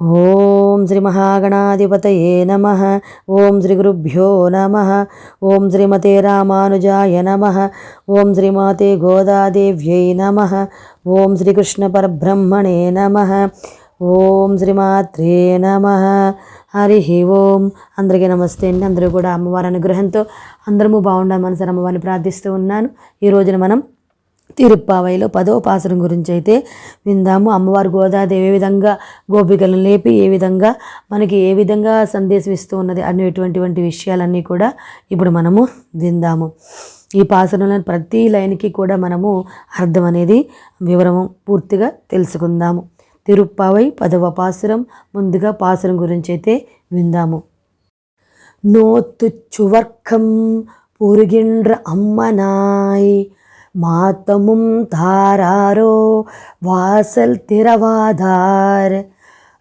ఓం శ్రీ మహాగణాధిపతయే నమ. ఓం శ్రీ గురుభ్యో నమ. ఓం శ్రీమతే రామానుజాయ నమ. ఓం శ్రీమాతే గోదాదేవ్యై నమ. ఓం శ్రీకృష్ణ పరబ్రహ్మణే నమ. ఓం శ్రీమాత్రే నమ. హరి ఓం. అందరికీ నమస్తే అండి. అందరూ కూడా అమ్మవారి అనుగ్రహంతో అందరము బాగుండాలి మనసారి అమ్మవారిని ప్రార్థిస్తూ ఉన్నాను. ఈ రోజున మనం తిరుప్పావైలో పదో పాసరం గురించి అయితే విందాము అమ్మవారు గోదాదేవి ఏ విధంగా గోపికలను లేపి ఏ విధంగా మనకి ఏ విధంగా సందేశం ఇస్తూ ఉన్నది అనేటువంటివంటి విషయాలన్నీ కూడా ఇప్పుడు మనము విందాము ఈ పాసరంలో ప్రతి లైన్కి కూడా మనము అర్థం అనేది వివరము పూర్తిగా తెలుసుకుందాము తిరుప్పావై పదవ పాసురం ముందుగా పాసురం గురించి అయితే విందాము நோத்து சுவர்க்கம் பொருகின்ற அம்மனாய் மாத்தமும் தாராரோ வாசல் திறவாதார்.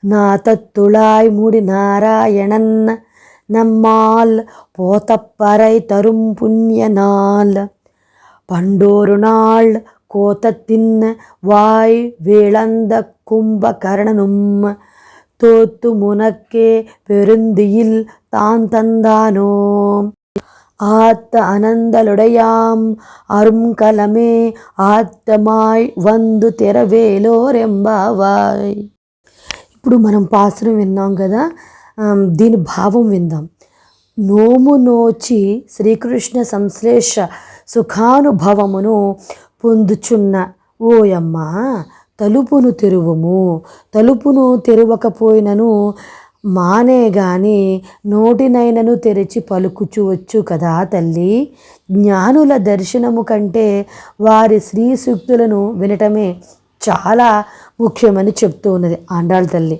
நாத்தத்துளாய் முடி நாராயணன் நம்மால் போத்தப்பறை தரும் புண்ணிய நாள். பண்டோரு நாள் கோத்தத்தின் வாய் விளந்த கும்பகர்ணனும் தோத்து முனக்கே பெருந்தியில் தான் தந்தானோம் ஆத்த அனந்தலுடையாம் அருங்கலமே ఆత్తమాయ్ వందు తెరవేలోరెంబావాయ్ ఇప్పుడు మనం పాసురం విన్నాం కదా ఆమ్, దీని భావం విందాం నోము నోచి శ్రీకృష్ణ సంశ్లేష సుఖానుభవమును పొందుచున్న ఓయమ్మ తలుపును తెరువుము తలుపును తెరవకపోయినను మానే గాని నోటినైనను తెరిచి పలుకుచువచ్చు కదా తల్లి. జ్ఞానుల దర్శనము కంటే వారి శ్రీ సూక్తులను వినటమే చాలా ముఖ్యమని చెప్తూ ఉన్నది ఆండాళ్ళ తల్లి.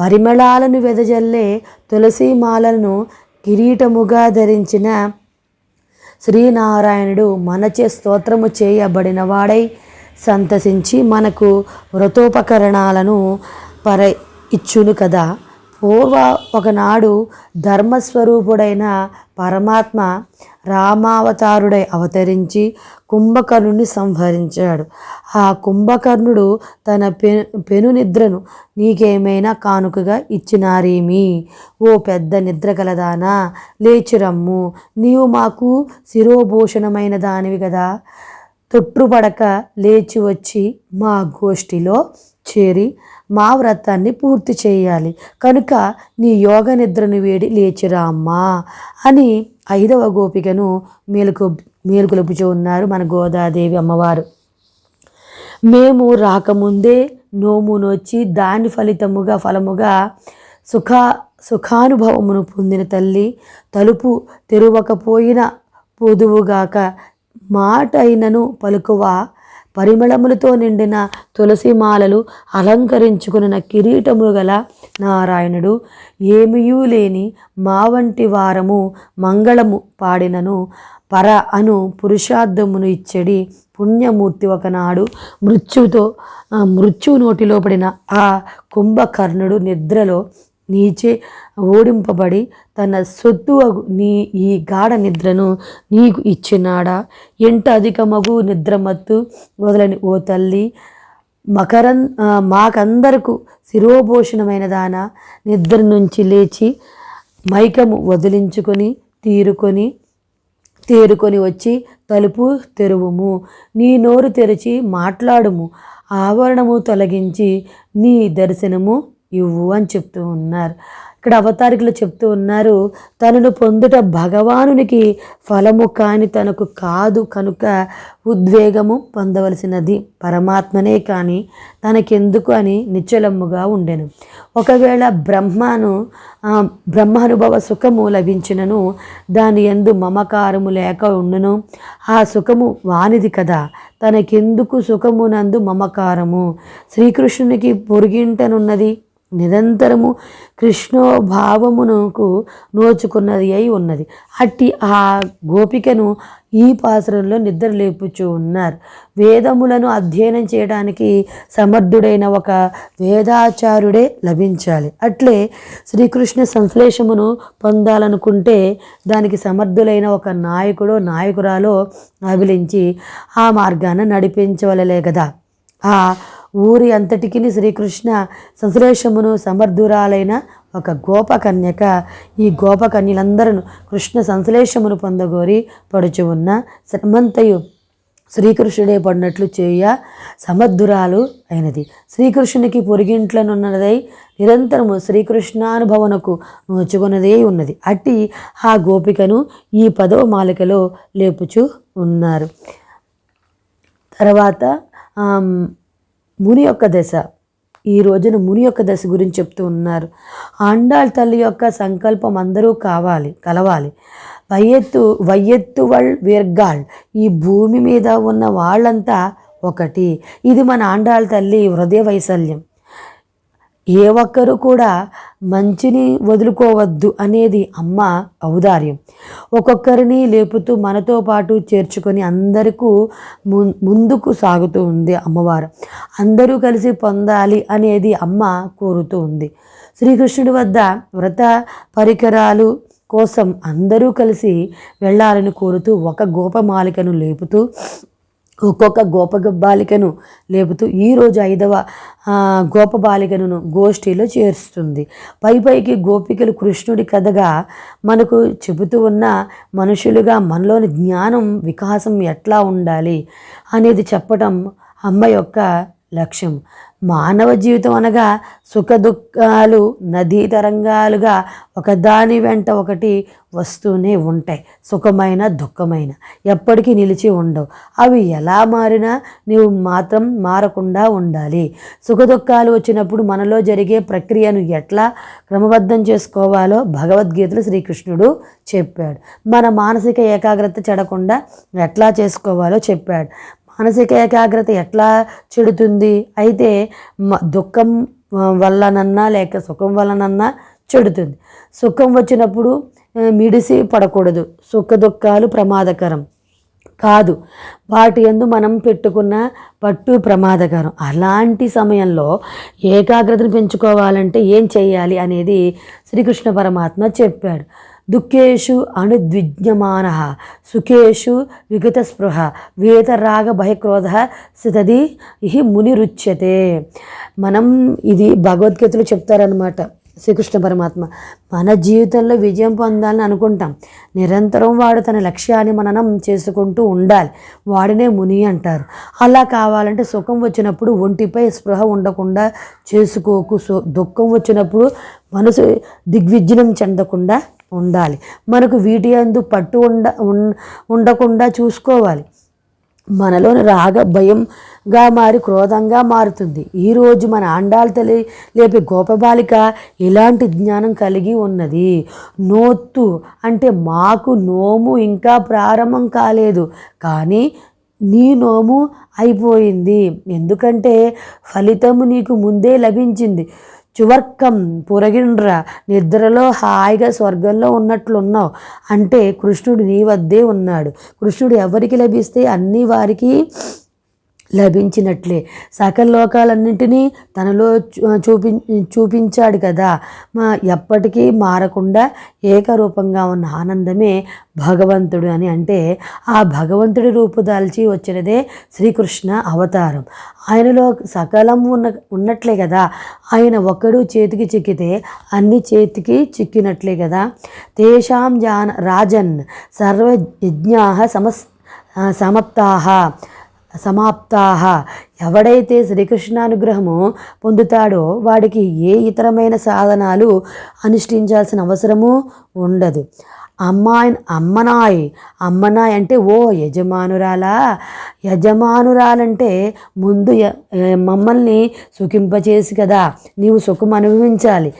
పరిమళాలను వెదజల్లే తులసి మాలను కిరీటముగా ధరించిన శ్రీనారాయణుడు మనచే స్తోత్రము చేయబడినవాడై సంతసించి మనకు వ్రతోపకరణాలను పర ఇచ్చును కదా. పూర్వ ఒకనాడు ధర్మస్వరూపుడైన పరమాత్మ రామావతారుడై అవతరించి కుంభకర్ణుని సంహరించాడు. ఆ కుంభకర్ణుడు తన పెను పెను నిద్రను నీకేమైనా కానుకగా ఇచ్చినారేమి? ఓ పెద్ద నిద్ర కలదానా? లేచిరమ్ము నీవు మాకు శిరోభూషణమైన దానివి కదా తొట్టుపడక లేచి వచ్చి మా గోష్ఠిలో చేరి మా వ్రతాన్ని పూర్తి చేయాలి. కనుక నీ యోగ నిద్రను వేడి లేచిరా అమ్మా అని ఐదవ గోపికను మేలుకొ మేలుకొలుపుచూ ఉన్నారు మన గోదాదేవి అమ్మవారు. మేము రాకముందే నోము నోచి దాని ఫలితముగా ఫలముగా సుఖ సుఖానుభవమును పొందిన తల్లి తలుపు తెరవకపోయిన పొదువుగాక మాట అయినను పలుకువ పరిమళములతో నిండిన తులసి మాలలు అలంకరించుకున్న కిరీటములు గల నారాయణుడు. ఏమియూ లేని మా వంటి వారము మంగళము పాడినను. పర అను పురుషార్థమును ఇచ్చడి పుణ్యమూర్తి ఒకనాడు మృత్యుతో మృత్యు నోటిలో పడిన ఆ కుంభకర్ణుడు నిద్రలో నీచే ఓడింపబడి తన సొత్తు నీ ఈ గాఢ నిద్రను నీకు ఇచ్చినాడా? ఎంట అధికమగు నిద్రమత్తు వదలని ఓ తల్లి మకరం మాకందరకు శిరోభూషణమైన దాన నిద్ర నుంచి లేచి మైకము వదిలించుకొని తీరుకొని తేరుకొని వచ్చి తలుపు తెరువుము. నీ నోరు తెరిచి మాట్లాడుము. ఆవరణము తొలగించి నీ దర్శనము ఇవ్వు అని చెప్తూ ఉన్నారు. ఇక్కడ అవతారికలు చెప్తూ ఉన్నారు తనను పొందుట భగవానునికి ఫలము కాని తనకు కాదు కనుక ఉద్వేగము పొందవలసినది పరమాత్మనే కానీ తనకెందుకు అని నిశ్చలముగా ఉండెను. ఒకవేళ బ్రహ్మను బ్రహ్మానుభవ సుఖము లభించినను దాని ఎందు మమకారము లేక ఉండును ఆ సుఖము వానిది కదా. తనకెందుకు సుఖమునందు మమకారము? శ్రీకృష్ణునికి పొరుగింటనున్నది నిరంతరము కృష్ణోభావమునకు నోచుకున్నది అయి ఉన్నది. అట్టి ఆ గోపికను ఈ పాసరంలో నిద్ర లేపుచూ ఉన్నారు. వేదములను అధ్యయనం చేయడానికి సమర్థుడైన ఒక వేదాచారుడే లభించాలి. అట్లే శ్రీకృష్ణ సంశ్లేషమును పొందాలనుకుంటే దానికి సమర్థులైన ఒక నాయకుడో నాయకురాలో అభిలించి ఆ మార్గాన నడిపించవలలే కదా ఆ ఊరి అంతటికి శ్రీకృష్ణ సంశ్లేషమును సమర్థురాలైన ఒక గోపకన్యక. ఈ గోపకన్యలందరూ కృష్ణ సంశ్లేషమును పొందగోరి పడుచు ఉన్న శ్రమంతయు శ్రీకృష్ణుడే పడినట్లు చేయ సమర్థురాలు అయినది. శ్రీకృష్ణునికి పొరిగింట్లనున్నదై నిరంతరము శ్రీకృష్ణానుభవనకు నోచుకున్నదే ఉన్నది. అట్టి ఆ గోపికను ఈ పదవ మాలికలో లేపుచు ఉన్నారు. తర్వాత ముని యొక్క దశ. ఈ రోజున ముని యొక్క దశ గురించి చెప్తూ ఉన్నారు. ఆండాళ్ తల్లి యొక్క సంకల్పం అందరూ కావాలి కలవాలి. వయ్యెత్తు వయ్యెత్తువల్ వీర్గాళ్. ఈ భూమి మీద ఉన్న వాళ్ళంతా ఒకటి. ఇది మన ఆండాళ్ తల్లి హృదయ వైశల్యం. ఏ ఒక్కరు కూడా మంచిని వదులుకోవద్దు అనేది అమ్మ ఔదార్యం. ఒక్కొక్కరిని లేపుతూ మనతో పాటు చేర్చుకొని అందరికీ ము- ముందుకు సాగుతూ ఉంది అమ్మవారు. అందరూ కలిసి పొందాలి అనేది అమ్మ కోరుతూ ఉంది. శ్రీకృష్ణుడి వద్ద వ్రత పరికరాలు కోసం అందరూ కలిసి వెళ్ళాలని కోరుతూ ఒక గోపమాలికను లేపుతూ ఒక్కొక్క గోప బాలికను లేపుతూ ఈరోజు ఐదవ గోప బాలికను గోష్ఠిలో చేరుస్తుంది. పై పైకి గోపికలు కృష్ణుడి కథగా మనకు చెబుతూ ఉన్న మనుషులుగా మనలోని జ్ఞానం వికాసం ఎట్లా ఉండాలి అనేది చెప్పడం అమ్మ యొక్క లక్ష్యం. మానవ జీవితం అనగా సుఖ దుఃఖాలు నదీ తరంగాలుగా ఒకదాని వెంట ఒకటి వస్తూనే ఉంటాయి. సుఖమైన దుఃఖమైన ఎప్పటికీ నిలిచి ఉండవు. అవి ఎలా మారినా నీవు మాత్రం మారకుండా ఉండాలి. సుఖ దుఃఖాలు వచ్చినప్పుడు మనలో జరిగే ప్రక్రియను ఎట్లా క్రమబద్ధం చేసుకోవాలో భగవద్గీతలో శ్రీకృష్ణుడు చెప్పాడు. మన మానసిక ఏకాగ్రత చెడకుండా ఎట్లా చేసుకోవాలో చెప్పాడు. మానసిక ఏకాగ్రత ఎట్లా చెడుతుంది? అయితే మ- దుఃఖం వల్లనన్నా లేక సుఖం వల్లనన్నా చెడుతుంది. సుఖం వచ్చినప్పుడు మిడిసి పడకూడదు. సుఖ దుఃఖాలు ప్రమాదకరం. కాదు వాటి యందు మనం పెట్టుకున్న పట్టు ప్రమాదకరం. అలాంటి సమయంలో ఏకాగ్రతను పెంచుకోవాలంటే ఏం చేయాలి అనేది శ్రీకృష్ణ పరమాత్మ చెప్పాడు. దుఃఖేషు అణుద్విజ్ఞమాన సుఖేషు విగత స్పృహ వేతరాగ భయక్రోధ సితది ఇహి మునిరుచ్యతే. మనం ఇది భగవద్గీతలో చెప్తారనమాట శ్రీకృష్ణ పరమాత్మ. మన జీవితంలో విజయం పొందాలని అనుకుంటాం. నిరంతరం వాడు తన లక్ష్యాన్ని మననం చేసుకుంటూ ఉండాలి. వాడినే ముని అంటారు. అలా కావాలంటే సుఖం వచ్చినప్పుడు ఒంటిపై స్పృహ ఉండకుండా చేసుకోకు. సు- దుఃఖం వచ్చినప్పుడు మనసు దిగ్విజనం చెందకుండా ఉండాలి. మనకు వీటి అందు పట్టు ఉండ ఉండకుండా చూసుకోవాలి. మనలోని రాగ భయంగా మారి క్రోధంగా మారుతుంది. ఈరోజు మన ఆండాలు తెలి లేపే గోపబాలిక ఇలాంటి జ్ఞానం కలిగి ఉన్నది. నోత్తు అంటే మాకు నోము ఇంకా ప్రారంభం కాలేదు. కానీ నీ నోము అయిపోయింది. ఎందుకంటే ఫలితము నీకు ముందే లభించింది. చువర్కం పురగిండ్ర నిద్రలో హాయిగా స్వర్గంలో ఉన్నట్లున్నావు. అంటే కృష్ణుడు నీ వద్దే ఉన్నాడు. కృష్ణుడు ఎవరికి లభిస్తే అన్ని వారికి లభించినట్లే. సకల లోకాలన్నింటినీ తనలో చూ- చూపి చూపించాడు కదా. మా ఎప్పటికీ మారకుండా ఏకరూపంగా ఉన్న ఆనందమే భగవంతుడు అని అంటే ఆ భగవంతుడి రూపుదాల్చి వచ్చినదే శ్రీకృష్ణ అవతారం. ఆయనలో సకలం ఉన్న ఉన్నట్లే కదా. ఆయన ఒక్కడు చేతికి చిక్కితే అన్ని చేతికి చిక్కినట్లే కదా. తేషాం జాన రాజన్ సర్వ యజ్ఞా సమస్ సమప్తాహ సమాప్తాహ ఎవడైతే శ్రీకృష్ణానుగ్రహము పొందుతాడో వాడికి ఏ ఇతరమైన సాధనాలు అనుష్ఠించాల్సిన అవసరము ఉండదు. అమ్మాయి అమ్మనాయ్ అమ్మనాయ్ అంటే ఓ యజమానురాలా? యజమానురాలంటే ముందు మమ్మల్ని సుఖింపచేసి కదా నీవు సుఖం అనుభవించాలి.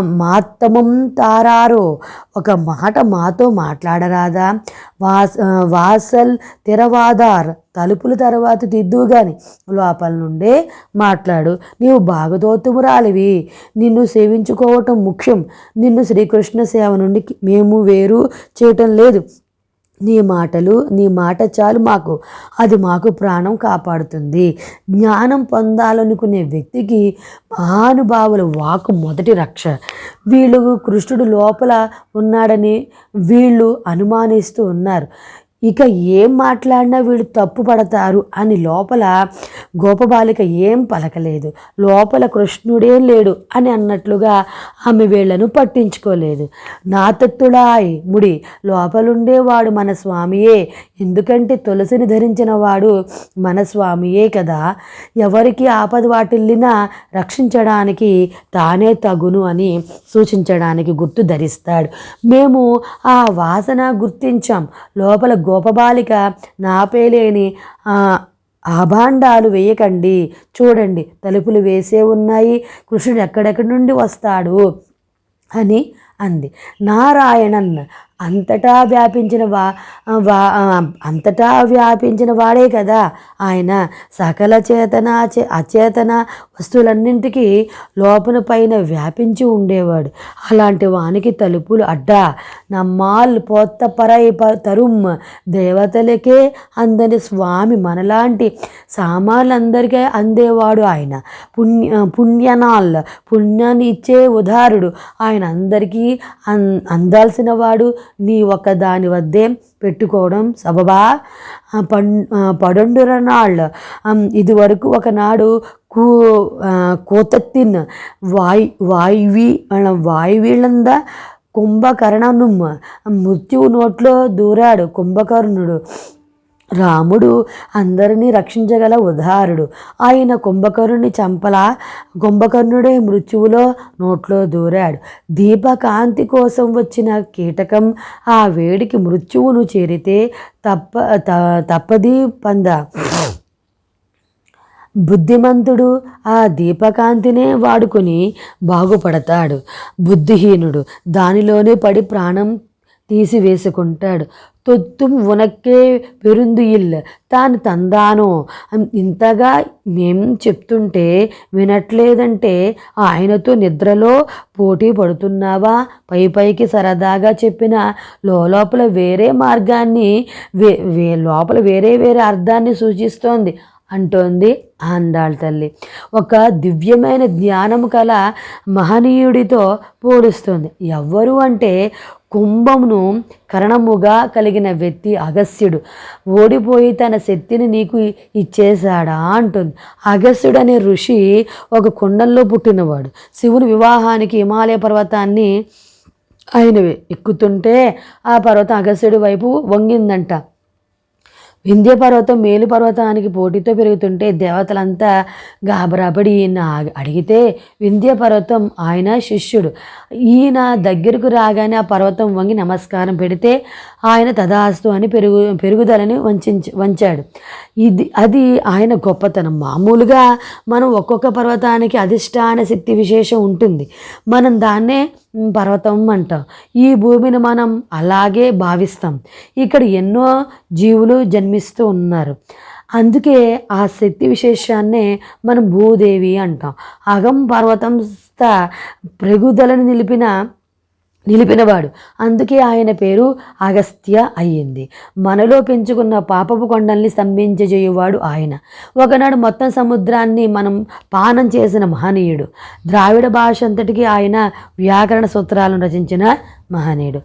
మాత్తమం తారారో. ఒక మాట మాతో మాట్లాడరాదా? వాస్ వాసల్ తెరవాదార్ తలుపుల తర్వాత దిద్దువు గాని. లోపల నుండే మాట్లాడు. నీవు భాగదోతుమురాలివి నిన్ను సేవించుకోవటం ముఖ్యం. నిన్ను శ్రీకృష్ణ సేవ నుండి మేము వేరు చేయటం లేదు. నీ మాటలు నీ మాట చాలు మాకు. అది మాకు ప్రాణం కాపాడుతుంది. జ్ఞానం పొందాలనుకునే వ్యక్తికి మహానుభావుల వాకు మొదటి రక్ష. వీళ్ళు కృష్ణుడు లోపల ఉన్నాడని వీళ్ళు అనుమానిస్తూ ఉన్నారు. ఇక ఏం మాట్లాడినా వీళ్ళు తప్పుపడతారు అని లోపల గోపబాలిక ఏం పలకలేదు. లోపల కృష్ణుడే లేడు అని అన్నట్లుగా ఆమె వీళ్ళను పట్టించుకోలేదు. నా తత్తుడాయ్ ముడి లోపలుండేవాడు మన స్వామియే. ఎందుకంటే తులసిని ధరించిన వాడు మన స్వామియే కదా. ఎవరికి ఆపద వాటిల్లినా రక్షించడానికి తానే తగును అని సూచించడానికి గుర్తు ధరిస్తాడు. మేము ఆ వాసన గుర్తించాం. లోపల గోపబాలిక నాపేలేని ఆభాండాలు వేయకండి. చూడండి తలుపులు వేసే ఉన్నాయి. కృష్ణుడు ఎక్కడెక్కడి నుండి వస్తాడు? అని అంది. నారాయణన్ అంతటా వ్యాపించిన వా వా అంతటా వ్యాపించిన వాడే కదా ఆయన. సకల చేతన అచే- అచేతన వస్తువులన్నింటికీ లోపల పైన వ్యాపించి ఉండేవాడు. అలాంటి వానికి తలుపులు అడ్డా నమ్మాల్ పోత్త పరై ప- తరుం దేవతలకే అందని స్వామి మనలాంటి సామాన్లందరికీ అందేవాడు ఆయన. పుణ్య పుణ్యనాల్ పుణ్యాన్ని ఇచ్చే ఉదారుడు ఆయన అందరికీ అందాల్సిన వాడు నీ ఒక దాని వద్దే పెట్టుకోవడం సబబా. పం పడుండురనాళ్ళు ఇదివరకు ఇది వరకు ఒకనాడు కూ కూతత్తిన్ వాయ్ వాయువి వాయువీళ్ళంద కుంభకర్ణను మృత్యువు నోట్లో దూరాడు కుంభకర్ణుడు. రాముడు అందరినీ రక్షించగల ఉదారుడు. ఆయన కుంభకర్ణుని చంపలా కుంభకర్ణుడే మృత్యువులో నోట్లో దూరాడు. దీపకాంతి కోసం వచ్చిన కీటకం ఆ వేడికి మృత్యువును చేరితే తప్ప తప్పది పంద. బుద్ధిమంతుడు ఆ దీపకాంతినే వాడుకొని బాగుపడతాడు. బుద్ధిహీనుడు దానిలోనే పడి ప్రాణం తీసివేసుకుంటాడు. తొత్తుం ఉనక్కే పెరుందు ఇల్ తాను తందానో ఇంతగా మేం చెప్తుంటే వినట్లేదంటే ఆయనతో నిద్రలో పోటీ పడుతున్నావా పై పైకి సరదాగా చెప్పిన లోపల వేరే మార్గాన్ని వే వే లోపల వేరే వేరే అర్థాన్ని సూచిస్తోంది అంటోంది ఆండాళ్ తల్లి ఒక దివ్యమైన జ్ఞానము కల మహనీయుడితో పోలుస్తుంది ఎవ్వరు అంటే కుంభమును కరణముగా కలిగిన వ్యక్తి అగస్యుడు ఓడిపోయి తన శక్తిని నీకు ఇచ్చేశాడా? అంటుంది. అగస్యుడు అనే ఋషి ఒక కుండంలో పుట్టినవాడు. శివుని వివాహానికి హిమాలయ పర్వతాన్ని ఆయన ఎక్కుతుంటే ఆ పర్వతం అగస్యుడి వైపు వంగిందంట. వింధ్య పర్వతం మేలు పర్వతానికి పోటీతో పెరుగుతుంటే దేవతలంతా గాబరాపడి ఈయన అడిగితే వింధ్య పర్వతం ఆయన శిష్యుడు. ఈయన దగ్గరకు రాగానే ఆ పర్వతం వంగి నమస్కారం పెడితే ఆయన తదాస్తు అని పెరుగు పెరుగుదలని వంచించ వంచాడు. ఇది అది ఆయన గొప్పతనం. మామూలుగా మనం ఒక్కొక్క పర్వతానికి అధిష్టాన శక్తి విశేషం ఉంటుంది. మనం దాన్నే పర్వతం అంటాం. ఈ భూమిని మనం అలాగే భావిస్తాం. ఇక్కడ ఎన్నో జీవులు జన్మిస్తూ ఉన్నారు. అందుకే ఆ శక్తి విశేషాన్నే మనం భూదేవి అంటాం. అగం పర్వతం ప్రగుదలను నిలిపిన నిలిపినవాడు. అందుకే ఆయన పేరు అగస్త్య అయ్యింది. మనలో పెంచుకున్న పాపపు కొండల్ని స్తంభించజేయువాడు ఆయన. ఒకనాడు మొత్తం సముద్రాన్ని మనం పానం చేసిన మహనీయుడు. ద్రావిడ భాష అంతటికీ ఆయన వ్యాకరణ సూత్రాలను రచించిన మహనీయుడు.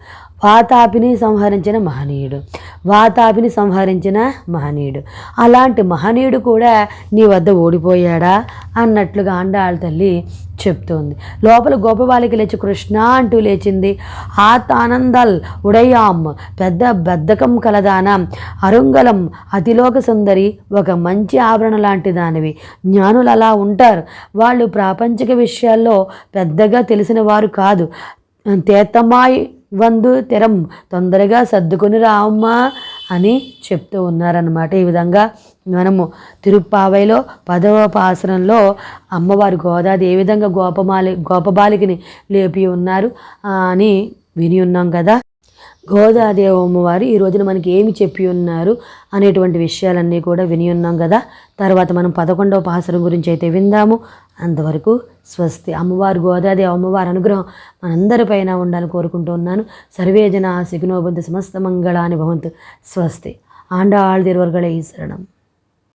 వాతాపిని సంహరించిన మహనీయుడు. వాతాపిని సంహరించిన మహనీయుడు. అలాంటి మహనీయుడు కూడా నీ వద్ద ఓడిపోయాడా? అన్నట్లుగా అండాళ్ళ తల్లి చెప్తోంది. లోపల గోపబాలిక లేచి కృష్ణ అంటూ లేచింది. ఆతానందల్ ఉడయాం పెద్ద బద్ధకం కలదాన అరుంగలం అతిలోక సుందరి ఒక మంచి ఆభరణ లాంటి దానివి. జ్ఞానులు అలా ఉంటారు. వాళ్ళు ప్రాపంచిక విషయాల్లో పెద్దగా తెలిసిన వారు కాదు. తేతమాయి వందు తెరం తొందరగా సర్దుకొని రామ్మా అని చెప్తూ ఉన్నారన్నమాట. ఈ విధంగా మనము తిరుప్పావైలో పదవ పాసనంలో అమ్మవారి గోదాది ఏ విధంగా గోపమాలి గోపబాలికని లేపి ఉన్నారు అని విని ఉన్నాం కదా. గోదాదేవి అమ్మవారు ఈ రోజున మనకి ఏమి చెప్పి ఉన్నారు అనేటువంటి విషయాలన్నీ కూడా విని ఉన్నాం కదా. తర్వాత మనం పదకొండవ పాసరం గురించి అయితే విందాము. అంతవరకు స్వస్తి అమ్మవారు గోదాదేవి అమ్మవారి అనుగ్రహం మనందరిపైన ఉండాలని కోరుకుంటూ ఉన్నాను. సర్వేజన సిగ్నోబంధు సమస్త మంగళాని భవంతు. స్వస్తి. ఆండాళ్ ఈ శరణం.